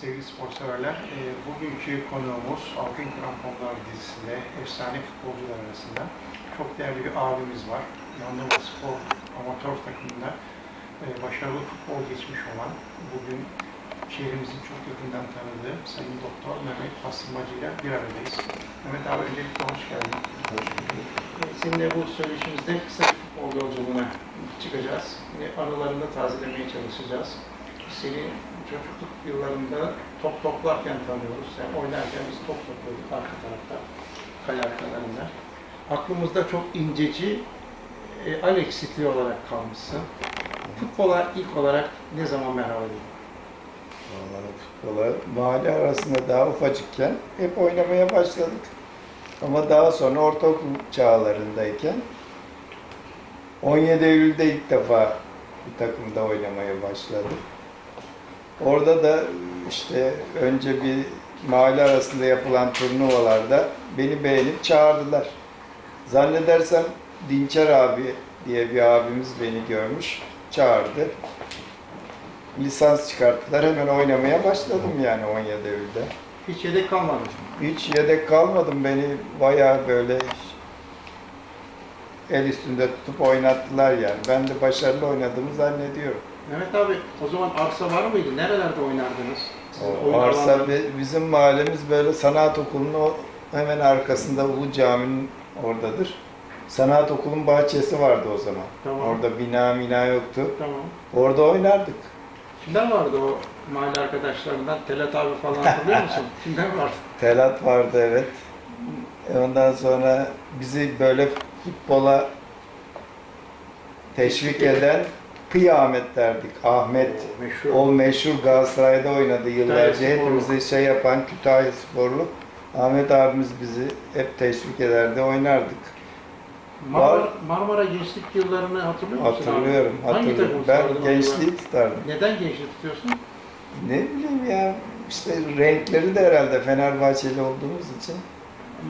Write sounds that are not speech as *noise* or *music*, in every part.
Sevgili spor severler, e, bugünkü konuğumuz Altın Kramponlar dizisinde efsane futbolcular arasında çok değerli bir abimiz var. Yanlıva Spor amatör takımında e, başarılı futbol geçmiş olan, bugün şehrimizin çok yakından tanıdığı Sayın Doktor Mehmet Pastırmacı ile bir aradayız. Mehmet abi öncelikle hoş geldin. E, Seninle bu söyleşimizde kısa bir futbol yolculuğuna çıkacağız. Yine anılarını tazelemeye çalışacağız. Seni çocukluk yıllarında top toplarken tanıyoruz. Sen oynarken biz top topluyorduk arka tarafta, kale arkalarında. Aklımızda çok inceci, e, Alex stili olarak kalmışsın. Futbola ilk olarak ne zaman merhaba dedin? Vallahi futbola mahalle arasında daha ufacıkken hep oynamaya başladık. Ama daha sonra ortaokul çağlarındayken 17 Eylül'de ilk defa bir takımda oynamaya başladık. Orada da işte önce bir mahalle arasında yapılan turnuvalarda beni beğenip çağırdılar. Zannedersem Dinçer abi diye bir abimiz beni görmüş, çağırdı lisans çıkarttılar. Hemen oynamaya başladım yani 17 Eylül'de. Hiç yedek kalmadı. Hiç yedek kalmadım. Beni bayağı böyle el üstünde tutup oynattılar yani. Ben de başarılı oynadığımı zannediyorum. Mehmet abi o zaman arsa var mıydı? Nerelerde oynardınız? Sizin O oyun arsa alanları- bi- bizim mahallemiz böyle sanat okulunun o hemen arkasında Ulu Cami'nin oradadır. Sanat okulun bahçesi vardı o zaman. Tamam. Orada bina mina yoktu. Tamam. Orada oynardık. Kimler vardı o mahalle arkadaşlarından? Telat abi falan hatırlıyor musun? *laughs* Kimler vardı? Telat vardı evet. E Ondan sonra bizi böyle futbola teşvik *laughs* eden Kıyamet derdik. Ahmet. Meşhur. O meşhur Galatasaray'da oynadı yıllarca. Kütahya. Hepimizi şey yapan Kütahya Sporlu. Ahmet abimiz bizi hep teşvik ederdi, oynardık. Marmara. Marmara gençlik yıllarını hatırlıyor musun abi? Hatırlıyorum, Hangi hatırlıyorum. Ben o gençliği tutardım. Neden gençlik tutuyorsun? Ne bileyim ya, işte renkleri de herhalde Fenerbahçeli olduğumuz için.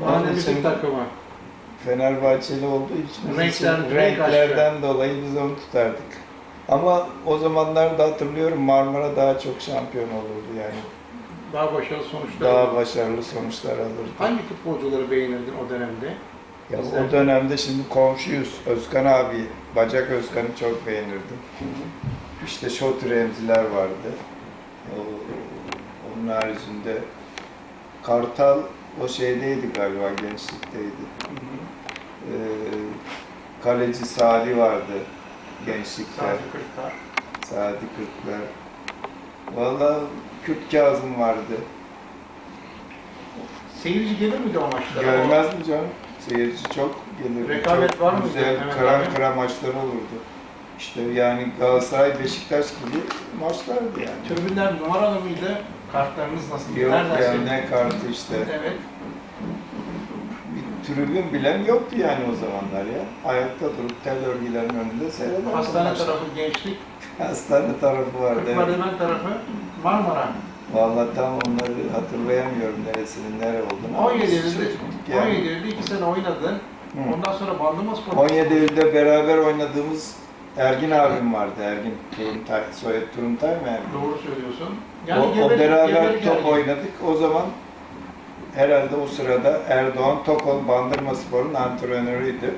Mahallemizin takımı. Fenerbahçeli olduğu için Renkler- için renk renklerden dolayı biz onu tutardık. Ama o zamanlarda hatırlıyorum Marmara daha çok şampiyon olurdu yani. Daha başarılı sonuçlar. Daha başarılı sonuçlar alırdı. Hangi futbolcuları beğenirdin o dönemde? Ya o dönemde şimdi komşuyuz. Özkan abi, Bacak Özkan'ı çok beğenirdim. İşte Şot Remziler vardı. O- Onun haricinde Kartal o şeydeydi galiba, gençlikteydi. Ee, kaleci Sadi vardı Kırklar. Sadi Kırklar. Valla Kürt Kazım vardı. Seyirci gelir miydi o maçlara? Görmez mi canım? Seyirci çok gelirdi. Rekabet Çok var mıydı? Güzel, Hemen kıran kıran maçlar olurdu. İşte yani Galatasaray, Beşiktaş gibi maçlardı yani. Tribünler numaralı mıydı? Kartlarınız nasıl? Yok Nereden yani ne kartı işte. Evet. Tribün bilen yoktu yani o zamanlar ya. Ayakta durup tel örgülerin önünde seyrederdi. Hastane maçları. tarafı gençlik, *laughs* Hastane tarafı vardı. Kırklarelimen tarafı Marmara. Vallahi tam onları hatırlayamıyorum neresinin nere olduğunu. 17 Biz Eylül'de, çocuktuk yani. 17 Eylül'de 2 sene oynadın. Hı. Ondan sonra Bandırma Spor. 17 Eylül'de beraber oynadığımız Ergin abim vardı. Ergin Turuntay, soyadı Turuntay mı Ergin? Doğru söylüyorsun. o, o Gebeli- beraber Gebeli top geldi. oynadık. O zaman herhalde o sırada Erdoğan Tokol Bandırma Spor'un antrenörüydü.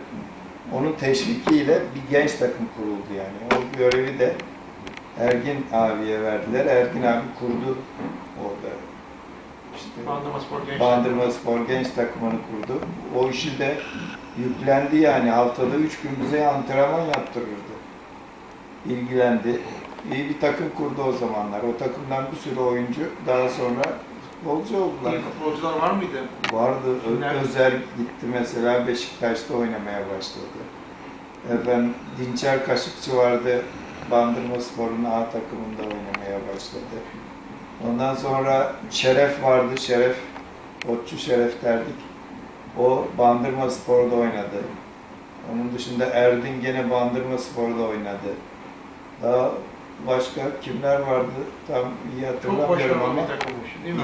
Onun teşvikiyle bir genç takım kuruldu yani. O görevi de Ergin abiye verdiler. Ergin abi kurdu orada. İşte Bandırma Spor gençlik. Bandırma Spor genç takımını kurdu. O işi de yüklendi yani haftada üç gün bize antrenman yaptırırdı. İlgilendi. İyi bir takım kurdu o zamanlar. O takımdan bir sürü oyuncu daha sonra futbolcu oldular. İyi futbolcular var mıydı? Vardı. Kimler? Özel gitti mesela Beşiktaş'ta oynamaya başladı. Efendim Dinçer Kaşıkçı vardı. Bandırma Spor'un A takımında oynamaya başladı. Ondan sonra Şeref vardı. Şeref, Otçu Şeref derdik. O Bandırma Spor'da oynadı. Onun dışında Erdin gene Bandırma Spor'da oynadı. Daha başka kimler vardı tam iyi hatırlamıyorum ama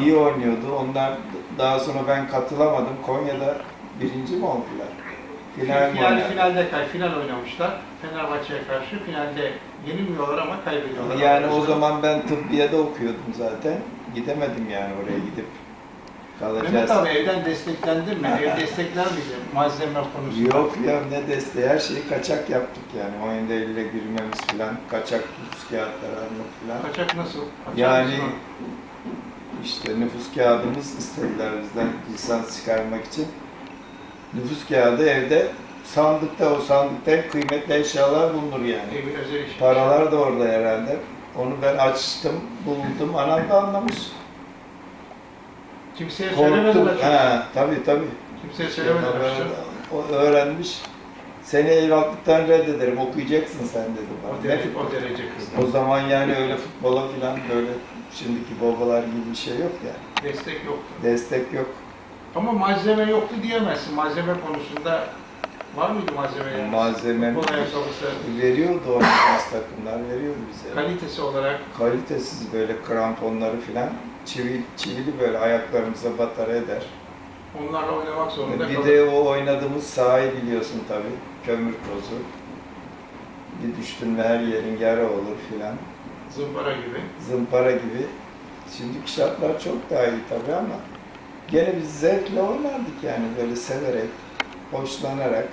iyi oynuyordu. Onlar daha sonra ben katılamadım. Konya'da birinci mi oldular? Final mi Final, oynadı? finalde kay, final oynamışlar. Fenerbahçe'ye karşı finalde yenilmiyorlar ama kaybediyorlar. Yani o zaman ben tıbbiyede okuyordum zaten. gidemedim yani oraya gidip kalacağız. Mehmet abi evden desteklendin mi? Ev destekler miydi malzeme konusunda? Yok ya ne desteği her şeyi kaçak yaptık yani. Oyunda elle girmemiz falan, kaçak nüfus kağıtları almak falan. Kaçak nasıl? Kaçak Yani nasıl? işte nüfus kağıdımız istediler bizden lisans çıkarmak için. Nüfus kağıdı evde sandıkta o sandıkta hep kıymetli eşyalar bulunur yani. Paralar da orada herhalde. Onu ben açtım, buldum. Anam da anlamış. Kimseye Korktum. açıyorsun. Ha, tabii tabii. Kimseye söylemeden açıyorsun. O öğrenmiş. Seni evlatlıktan reddederim, okuyacaksın sen dedi bana. O Ne derece, o derece kızdı. O zaman yani öyle futbola falan böyle şimdiki babalar gibi bir şey yok yani. Destek yoktu. Destek yok. Ama malzeme yoktu diyemezsin. Malzeme konusunda var mıydı malzeme yani? Malzeme Futbol ayakkabısı veriyordu oynadığımız takımlar veriyordu bize. kalitesi olarak Kalitesiz böyle kramponları falan çivi, çivili böyle ayaklarımıza batar eder. onlarla oynamak zorunda Bir de o oynadığımız sahayı biliyorsun tabii. Kömür tozu. Bir düştün mü her yerin yara olur filan. Zımpara gibi. Zımpara gibi. Şimdiki şartlar çok daha iyi tabii ama gene biz zevkle oynardık yani böyle severek, hoşlanarak.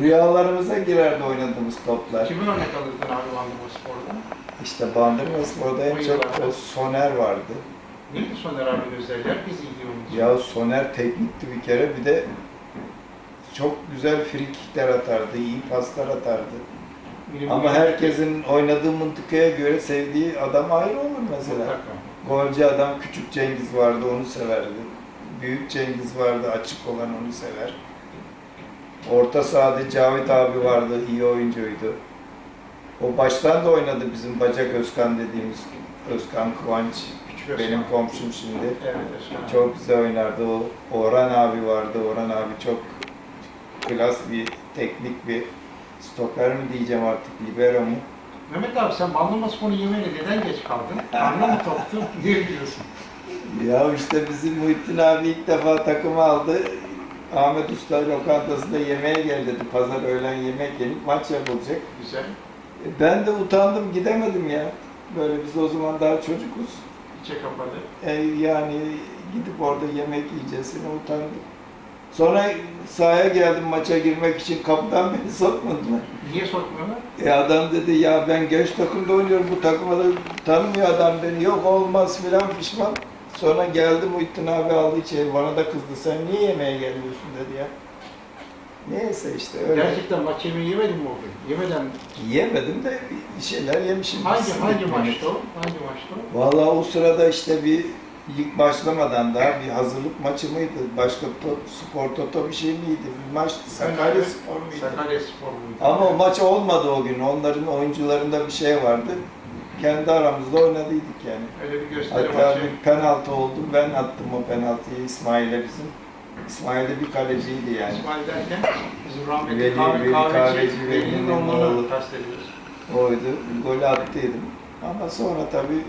Rüyalarımıza girerdi oynadığımız toplar. Kimi örnek alırdın abi Bandırma Spor'da? İşte Bandırma Spor'da en çok o Soner vardı. Neydi Soner abinin özelliği? Herkes iyi oyuncu. Ya Soner teknikti bir kere bir de çok güzel frikikler atardı, iyi paslar atardı. Benim Ama herkesin oynadığı mıntıkaya göre sevdiği adam ayrı olur mesela. Golcü adam küçük Cengiz vardı onu severdi. Büyük Cengiz vardı açık olan onu sever. Orta sahada Cavit abi vardı iyi oyuncuydu. O baştan da oynadı bizim Bacak Özkan dediğimiz Özkan Kıvanç. Küçük Benim komşum şimdi. Evet. Çok güzel oynardı o. Orhan abi vardı. Orhan abi çok klas bir, teknik bir stoper mi diyeceğim artık, libero mu? Mehmet abi sen Bandırma Spor'u yemeğine neden geç kaldın? Karnı mı toktu? *laughs* Niye diyorsun? Ya işte bizim Muhittin abi ilk defa takımı aldı. Ahmet Usta lokantasında yemeğe gel dedi. Pazar öğlen yemek yenip maç yapılacak. Güzel. E, Ben de utandım gidemedim ya. Böyle biz o zaman daha çocukuz. İçe kapalı. E, yani gidip orada yemek yiyeceğiz. utandım. Sonra sahaya geldim maça girmek için kapıdan *laughs* beni sokmadılar. Niye sokmuyorlar? E adam dedi ya ben genç takımda oynuyorum bu takıma da tanımıyor adam beni. Yok olmaz filan pişman. Sonra geldi Muhittin abi aldı içeri bana da kızdı. Sen niye yemeğe gelmiyorsun dedi ya. Neyse işte öyle. Gerçekten maç yemeği yemedin mi o gün? Yemeden Yemedim de bir şeyler yemişim. hangi hangi maçtı o? Hangi maçtı o? Vallahi o sırada işte bir lig başlamadan daha bir hazırlık maçı mıydı? Başka top, spor toto bir şey miydi? Bir maçtı. Sakarya Spor muydu? Sakarya Spor muydu? Ama o maç olmadı o gün. Onların oyuncularında bir şey vardı. Kendi aramızda oynadıydık yani. Öyle bir gösteri Hatta maçı. bir penaltı oldu. Ben attım o penaltıyı İsmail'e bizim. İsmail de bir kaleciydi yani. İsmail derken bizim rahmetli Veli- kahve, Veli kahveci, kahveci, Veli'nin Veli'nin oğlu. kastediyoruz. Oydu. Golü attıydım. Ama sonra tabii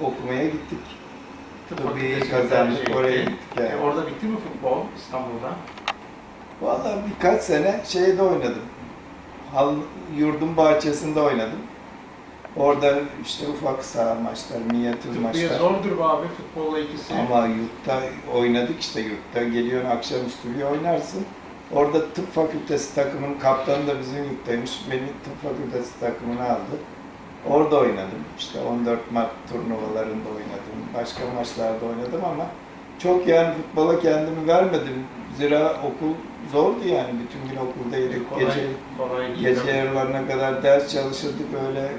okumaya gittik. Tıp fakültesine kazandık, tercih oraya etti. gittik yani. E, orada bitti mi futbol İstanbul'da? Vallahi birkaç sene şeyde oynadım. Hal, yurdun bahçesinde oynadım. Orada işte ufak saha maçlar, minyatür maçlar. zordur be abi futbolla ikisi. Ama yurtta oynadık işte yurtta. Geliyorsun akşamüstü bir oynarsın. Orada tıp fakültesi takımının kaptanı da bizim yurttaymış. Beni tıp fakültesi takımına aldı. Orada oynadım. İşte 14 Mart turnuvalarında oynadım. Başka maçlarda oynadım ama çok yani futbola kendimi vermedim. Zira okul zordu yani. Bütün gün okuldaydık. kolay, Gece, kolay gece yarılarına kadar ders çalışırdık. Öyle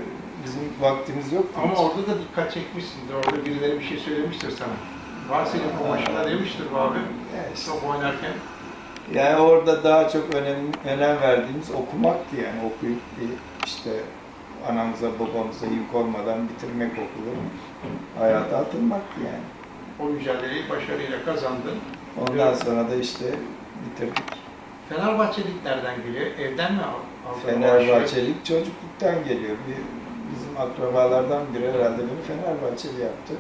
bizim vaktimiz yoktu. Ama orada da dikkat çekmişsindir. Orada birileri bir şey söylemiştir sana. Var senin bu başında demiştir bu abi. İşte. Top oynarken. Yani orada daha çok önem, önem verdiğimiz okumaktı yani okuyup işte anamıza babamıza yük olmadan bitirmek okulu hayata atılmaktı yani. O mücadeleyi başarıyla kazandın. Ondan sonra da işte bitirdik. Fenerbahçelik nereden geliyor? Evden mi aldın? Fenerbahçelik çocukluktan geliyor. Bir, akrabalardan biri herhalde beni Fenerbahçeli yaptı.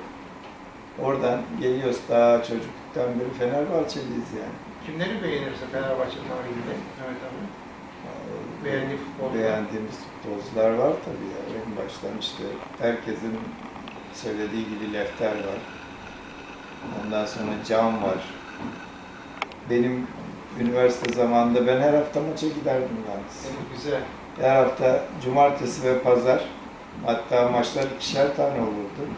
Oradan geliyoruz daha çocukluktan beri Fenerbahçeliyiz yani. Kimleri beğenirse Fenerbahçe tarihinde? Evet abi. Beğendiği futbolcular. Beğendiğimiz futbolcular var tabii ya. En baştan işte herkesin söylediği gibi Lefter var. Ondan sonra Can var. Benim üniversite zamanında ben her hafta maça giderdim yalnız. Güzel. Her hafta cumartesi ve pazar hatta maçlar ikişer tane olurdu.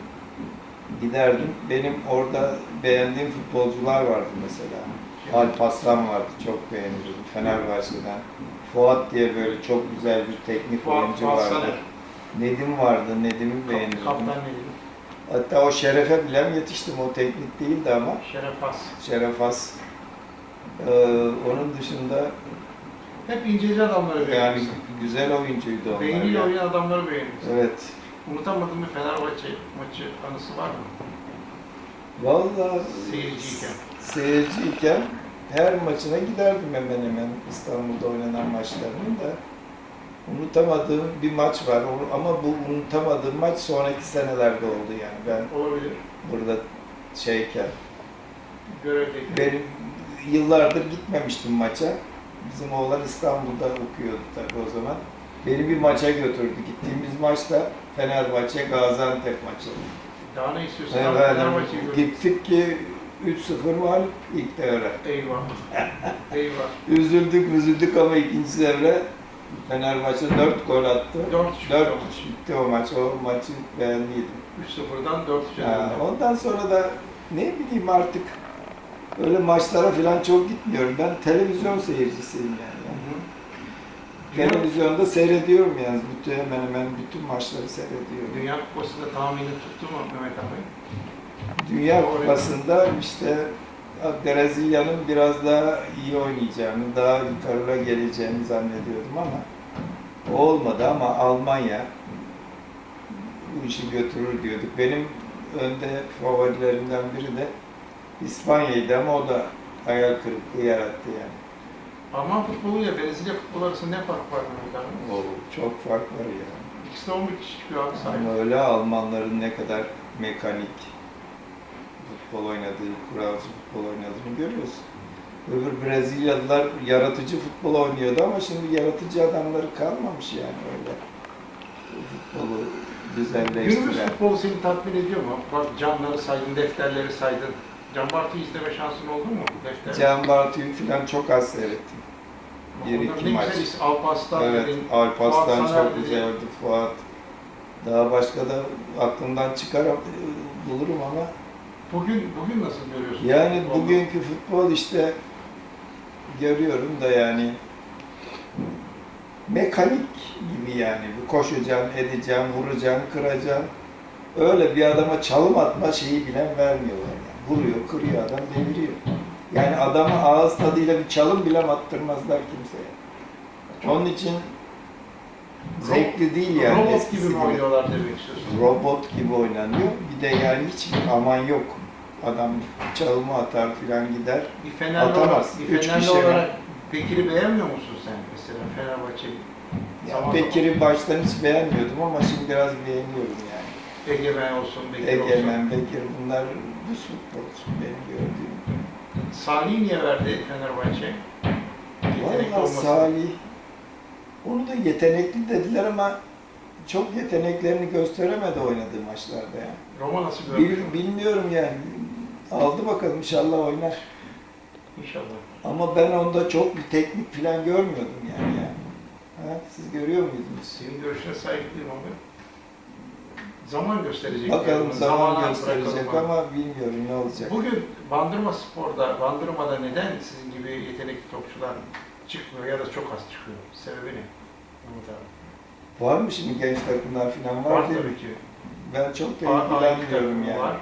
Giderdim. Benim orada beğendiğim futbolcular vardı mesela. Alp Aslan vardı. Çok beğenirdim. Fenerbahçe'den. Fuat diye böyle çok güzel bir teknik Fuat- oyuncu Fuat vardı. Saner. Nedim vardı. Nedim'i beğenirdim. Kaptan neydi? Hatta o şerefe bile yetiştim. O teknik değildi ama. Şeref Has. Şeref As. Ee, onun dışında Hep inceci adamları yani beğenirsin. Güzel oyuncuydu onlar. Beyniyle ya. oynayan adamları beğenirsin. Evet. Unutamadığım bir Fenerbahçe maçı anısı var mı? Vallahi Seyirciyken. seyirciyken her maçına giderdim hemen hemen İstanbul'da oynanan maçlarının da. Unutamadığım bir maç var ama bu unutamadığım maç sonraki senelerde oldu yani ben Olabilir. burada şeyken. Görevdeyken. Benim yıllardır gitmemiştim maça. Bizim oğlan İstanbul'da okuyordu tabii o zaman. Beni bir maça götürdü. Gittiğimiz maçta Fenerbahçe Gaziantep maçı. Daha ne istiyorsun? Fenerbahçe'yi gör. gittik ki 3-0 mağlup ilk devre. Eyvah. *laughs* Eyvah. Üzüldük üzüldük ama ikinci devre Fenerbahçe 4 gol attı. 4-3 4 bitti bitti o maç. O maçı beğendiydim. 3-0'dan 4-3'e Ha, döndü. ondan sonra da ne bileyim artık öyle maçlara falan çok gitmiyorum. Ben televizyon seyircisiyim yani. Dünya, Televizyonda seyrediyorum yani. Bütün, hemen hemen bütün maçları seyrediyorum. Dünya Kupası'nda tahmini tuttu mu Mehmet abi? Dünya Kupası'nda işte Brezilya'nın biraz daha iyi oynayacağını, daha yukarıda geleceğini zannediyordum ama o olmadı ama Almanya bu işi götürür diyorduk. Benim önde favorilerimden biri de İspanya'ydı ama o da hayal kırıklığı yarattı yani. Alman futbolu ile Brezilya futbolu arasında ne fark var Mehmet abi? O çok fark var ya. İkisi de 11 kişi çıkıyor abi sahip. Ama öyle Almanların ne kadar mekanik futbol oynadığı, kuralcı futbol oynadığını görüyoruz. Öbür Brezilyalılar yaratıcı futbol oynuyordu ama şimdi yaratıcı adamları kalmamış yani öyle. Futbolu Günümüz güzelleştiren. futbolu seni tatmin ediyor mu? Bak canları saydın, defterleri saydın. Can Bartu'yu izleme şansın oldu mu? Defter. Can Bartu'yu falan çok az seyrettim. bir Onların iki ne maç. güzel. Alparslan Evet, dedin. Alp Fuat Saner çok dedin. güzeldi, Fuat. Daha başka da aklımdan çıkar bulurum ama Bugün, bugün nasıl görüyorsun? Yani futbolu? bugünkü futbol işte görüyorum da yani mekanik gibi yani. Bir Koşacaksın, edeceksin, vuracaksın, kıracaksın. Öyle bir adama çalım atma şeyi bilen vermiyorlar yani. Vuruyor, kırıyor adam, deviriyor. Yani adama ağız tadıyla bir çalım bile attırmazlar kimseye. Onun için zevkli değil yani. Robot eskisi gibi mi oynuyorlar demek istiyorsun? robot gibi oynanıyor. Bir de yani hiçbir aman yok. Adam çalımı atar filan gider. Bir Fenerli Atamaz. olarak, bir Fenerli olarak Bekir'i beğenmiyor musun sen mesela Fenerbahçe'yi? Ya. Bekir'i baştan hiç beğenmiyordum ama şimdi biraz beğeniyorum. Egemen olsun, Bekir olsun. Egemen, Bekir bunlar düz futbolcu benim gördüğüm. Salih'i niye verdi Fenerbahçe? Yetenekli Valla olması. Salih, onu da yetenekli dediler ama çok yeteneklerini gösteremedi oynadığı maçlarda yani. Roma nasıl görmüş? Bil, bilmiyorum yani. Aldı bakalım inşallah oynar. İnşallah. Ama ben onda çok bir teknik falan görmüyordum yani. ya. Ha, siz görüyor muydunuz? Senin görüşüne saygılıyım abi. Zaman gösterecek. Bakalım zaman gösterecek ama bilmiyorum ne olacak. Bugün Bandırma Spor'da, Bandırma'da neden sizin gibi yetenekli topçular çıkmıyor ya da çok az çıkıyor? Sebebi ne? Umut abi. Var mı şimdi genç takımlar falan var, Var değil tabii ki. Ben çok da ilgilenmiyorum yani. Var.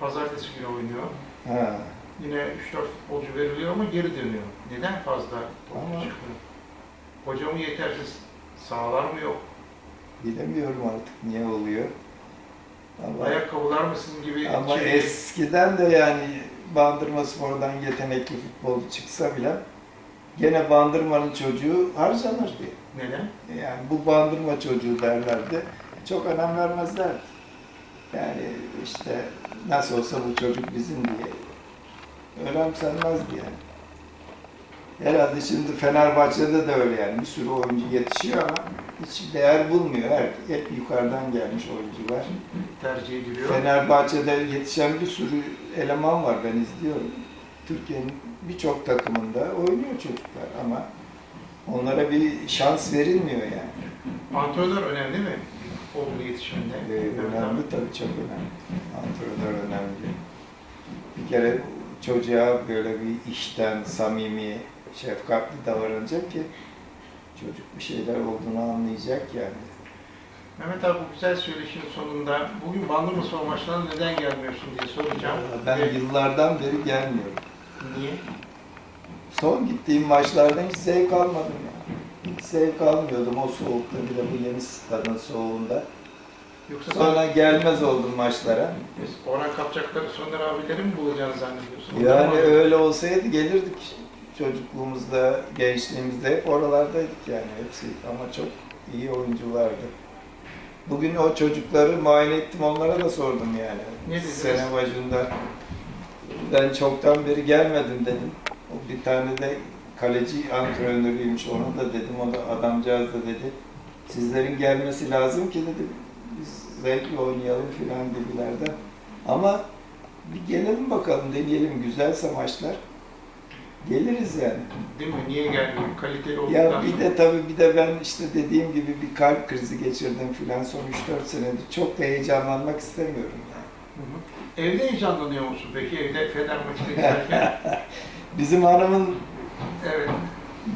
Pazartesi günü oynuyor. Ha. Yine 3-4 futbolcu veriliyor ama geri dönüyor. Neden fazla topçu çıkmıyor? Hocamı yetersiz sağlar mı yok? Bilemiyorum artık niye oluyor. Ama, Ayakkabılar mı sizin gibi? ama şey- eskiden de yani Bandırma Spor'dan yetenekli futbolcu çıksa bile gene Bandırma'nın çocuğu harcanırdı. Neden? Yani bu bandırma çocuğu derlerdi. Çok önem vermezlerdi. Yani işte nasıl olsa bu çocuk bizim diye önemsenmezdi yani. Herhalde şimdi Fenerbahçe'de de öyle yani. Bir sürü oyuncu yetişiyor ama hiç değer bulmuyor. Her, hep yukarıdan gelmiş oyuncular. tercih ediliyor. Fenerbahçe'de yetişen bir sürü eleman var ben izliyorum. Türkiye'nin birçok takımında oynuyor çocuklar ama onlara bir şans verilmiyor yani. Antrenör önemli mi? Oğlu yetişiminde. Ee, önemli tabii çok önemli. Antrenör önemli. Bir kere çocuğa böyle bir işten samimi, şefkatli davranacak ki çocuk bir şeyler olduğunu anlayacak yani. Mehmet abi bu güzel söyleşinin sonunda bugün Bandırma maçlarına neden gelmiyorsun diye soracağım. Ben yıllardan beri gelmiyorum. niye? Son gittiğim maçlardan hiç zevk almadım ya. Hiç zevk almıyordum o soğukta bir de bu yeni stadın soğuğunda. Yoksa Sonra gelmez oldum maçlara. biz Orhan Kapçakları, Soner abileri mi bulacağını zannediyorsun? Yani öyle olsaydı gelirdik çocukluğumuzda, gençliğimizde hep oralardaydık yani hepsi ama çok iyi oyunculardı. Bugün o çocukları muayene ettim onlara da sordum yani. Ne dediniz? Sene başında ben çoktan beri gelmedim dedim. O bir tane de kaleci antrenörüymüş ona da dedim o da adamcağız da dedi. Sizlerin gelmesi lazım ki dedi biz zevkle oynayalım filan gibilerden. Ama bir gelelim bakalım deneyelim güzelse maçlar. Geliriz yani. Değil mi? Niye gelmiyor? Kaliteli olduktan Ya bir de tabii bir de ben işte dediğim gibi bir kalp krizi geçirdim filan son 3-4 senedir. Çok da heyecanlanmak istemiyorum yani. Hı hı. Evde heyecanlanıyor musun peki? Evde Fener maçına *laughs* giderken. Bizim hanımın evet.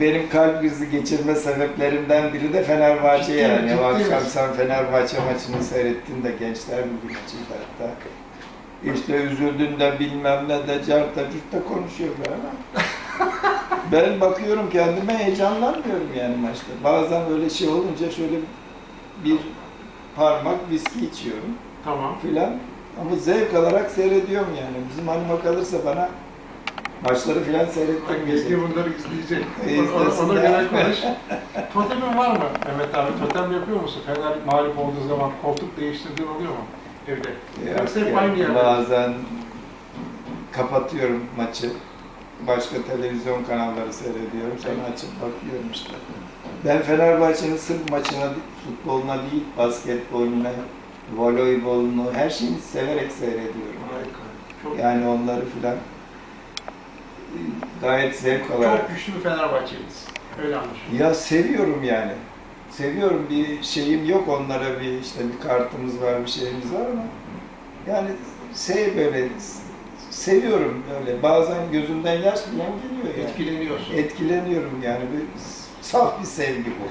benim kalp krizi geçirme sebeplerimden biri de Fenerbahçe Ciddi mi? yani. Ciddi O akşam misin? sen Fenerbahçe maçını seyrettin de Gençler Birliği maçıydı hatta. İşte üzüldün de bilmem ne de carta curta konuşuyorlar ama *laughs* ben bakıyorum kendime heyecanlanmıyorum yani maçta. Bazen öyle şey olunca şöyle bir parmak viski içiyorum Tamam. filan. Ama zevk alarak seyrediyorum yani. Bizim hanıma kalırsa bana maçları filan seyrettirmeyecek. Bilgi bunları izleyecek. *laughs* E, Ona, göre konuş. *laughs* Totemin var mı Mehmet abi? Totem yapıyor musun? Fener mağlup olduğu zaman koltuk değiştirdiğin oluyor mu? Evde. Yok Yoksa hep aynı yerde. Bazen kapatıyorum maçı. Başka televizyon kanalları seyrediyorum. Sonra açıp bakıyorum işte. Ben Fenerbahçe'nin sırf maçına, futboluna değil, basketboluna, voleybolunu, her şeyini severek seyrediyorum. Harika. Yani onları filan e, gayet zevk alarak. çok güçlü bir Fenerbahçeliyiz. Öyle anlaşılıyor. Ya seviyorum yani. Seviyorum bir şeyim yok onlara bir işte bir kartımız var bir şeyimiz var ama yani şey böyle seviyorum böyle bazen gözümden yaş bile geliyor yani. Etkileniyorsun. Etkileniyorum yani bir saf bir sevgi bu.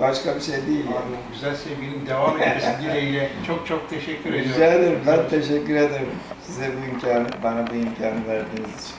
Başka bir şey değil Abi yani. güzel sevginin devam etmesi *laughs* dileğiyle çok çok teşekkür ediyorum. Rica ederim. Ben teşekkür ederim. Size bu imkanı, bana bu imkanı verdiğiniz için.